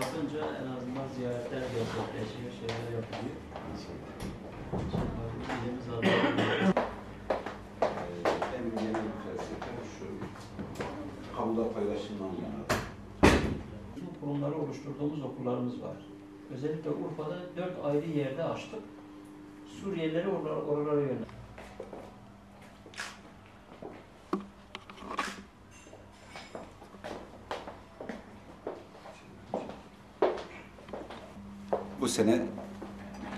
yapınca en azından ziyaretler gerçekleşiyor, şeyler yapılıyor. İlimiz adına Benim genel prensipim şu, kamuda paylaşımdan yanadır. Bu kurumları oluşturduğumuz okullarımız var. Özellikle Urfa'da dört ayrı yerde açtık. Suriyelileri oralara, oralara yönlendirdik. Bu sene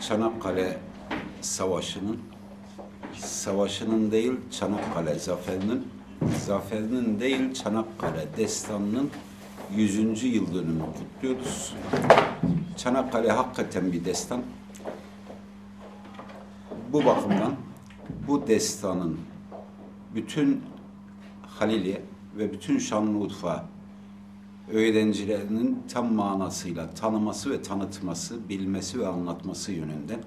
Çanakkale Savaşı'nın, savaşının değil Çanakkale zaferinin, zaferinin değil Çanakkale destanının 100. yıl dönümünü kutluyoruz. Çanakkale hakikaten bir destan. Bu bakımdan bu destanın bütün Halilye ve bütün Şanlıurfa öğrencilerinin tam manasıyla tanıması ve tanıtması, bilmesi ve anlatması yönünden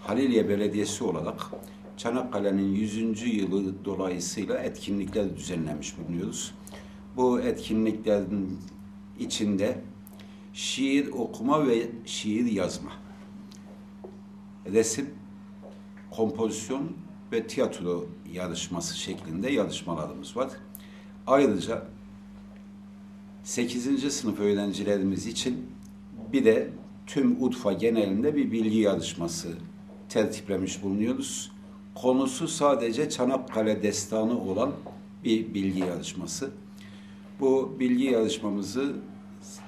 Halilye Belediyesi olarak Çanakkale'nin 100. yılı dolayısıyla etkinlikler düzenlemiş bulunuyoruz. Bu etkinliklerin içinde şiir okuma ve şiir yazma, resim, kompozisyon ve tiyatro yarışması şeklinde yarışmalarımız var. Ayrıca 8. sınıf öğrencilerimiz için bir de tüm Urfa genelinde bir bilgi yarışması tertiplemiş bulunuyoruz. Konusu sadece Çanakkale destanı olan bir bilgi yarışması. Bu bilgi yarışmamızı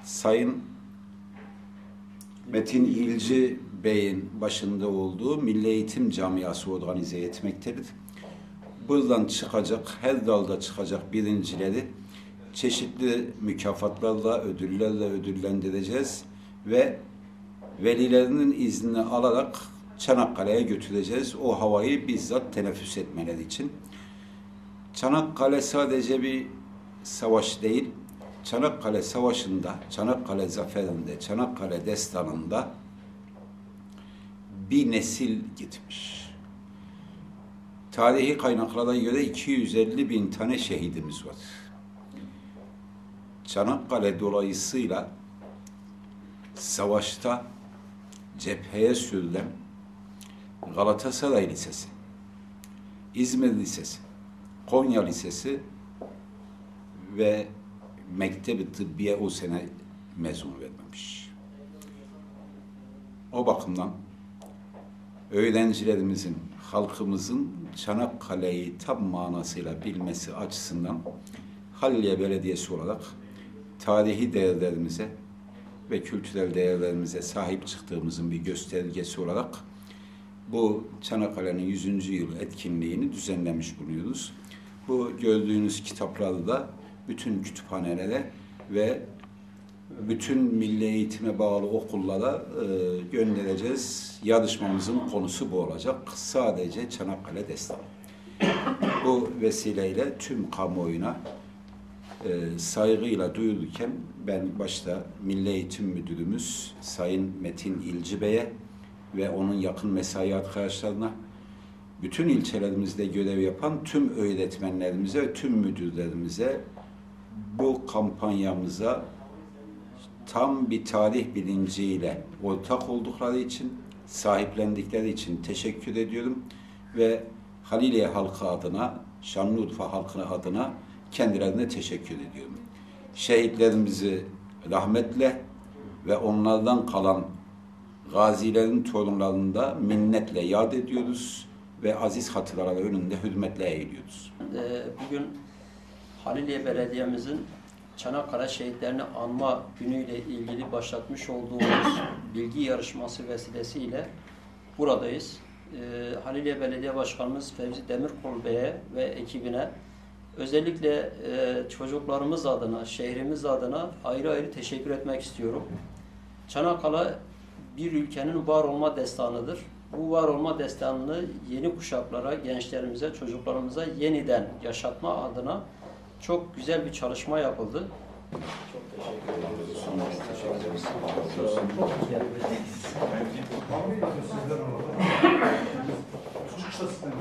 Sayın Metin İlci Bey'in başında olduğu Milli Eğitim Camiası organize etmektedir. Buradan çıkacak, her dalda çıkacak birincileri çeşitli mükafatlarla, ödüllerle ödüllendireceğiz ve velilerinin iznini alarak Çanakkale'ye götüreceğiz. O havayı bizzat teneffüs etmeleri için. Çanakkale sadece bir savaş değil, Çanakkale Savaşı'nda, Çanakkale Zaferi'nde, Çanakkale Destanı'nda bir nesil gitmiş. Tarihi kaynaklara göre 250 bin tane şehidimiz var. Çanakkale dolayısıyla savaşta cepheye sürülen Galatasaray Lisesi, İzmir Lisesi, Konya Lisesi ve Mektebi Tıbbiye o sene mezun vermemiş. O bakımdan öğrencilerimizin, halkımızın Çanakkale'yi tam manasıyla bilmesi açısından Haliliye Belediyesi olarak tarihi değerlerimize ve kültürel değerlerimize sahip çıktığımızın bir göstergesi olarak bu Çanakkale'nin 100. yıl etkinliğini düzenlemiş bulunuyoruz. Bu gördüğünüz kitapları da bütün kütüphanelere ve bütün milli eğitime bağlı okullara e, göndereceğiz. Yarışmamızın konusu bu olacak. Sadece Çanakkale Destanı. Bu vesileyle tüm kamuoyuna e, saygıyla duyulurken ben başta Milli Eğitim Müdürümüz Sayın Metin İlci Bey'e ve onun yakın mesai arkadaşlarına bütün ilçelerimizde görev yapan tüm öğretmenlerimize ve tüm müdürlerimize bu kampanyamıza tam bir tarih bilinciyle ortak oldukları için, sahiplendikleri için teşekkür ediyorum ve Haliliye halkı adına, Şanlıurfa halkı adına kendilerine teşekkür ediyorum. Şehitlerimizi rahmetle ve onlardan kalan gazilerin torunlarını da minnetle yad ediyoruz ve aziz hatıralar önünde hürmetle eğiliyoruz. Ee, Bugün Haliliye Belediye'mizin Çanakkale şehitlerini anma günüyle ilgili başlatmış olduğumuz bilgi yarışması vesilesiyle buradayız. Ee, Haliliye Belediye Başkanımız Fevzi Demirkol Bey'e ve ekibine özellikle e, çocuklarımız adına, şehrimiz adına ayrı ayrı teşekkür etmek istiyorum. Çanakkale bir ülkenin var olma destanıdır. Bu var olma destanını yeni kuşaklara, gençlerimize, çocuklarımıza yeniden yaşatma adına çok güzel bir çalışma yapıldı. Çok teşekkür ediyoruz. Çok Sizler orada. Çıkışta sistemi.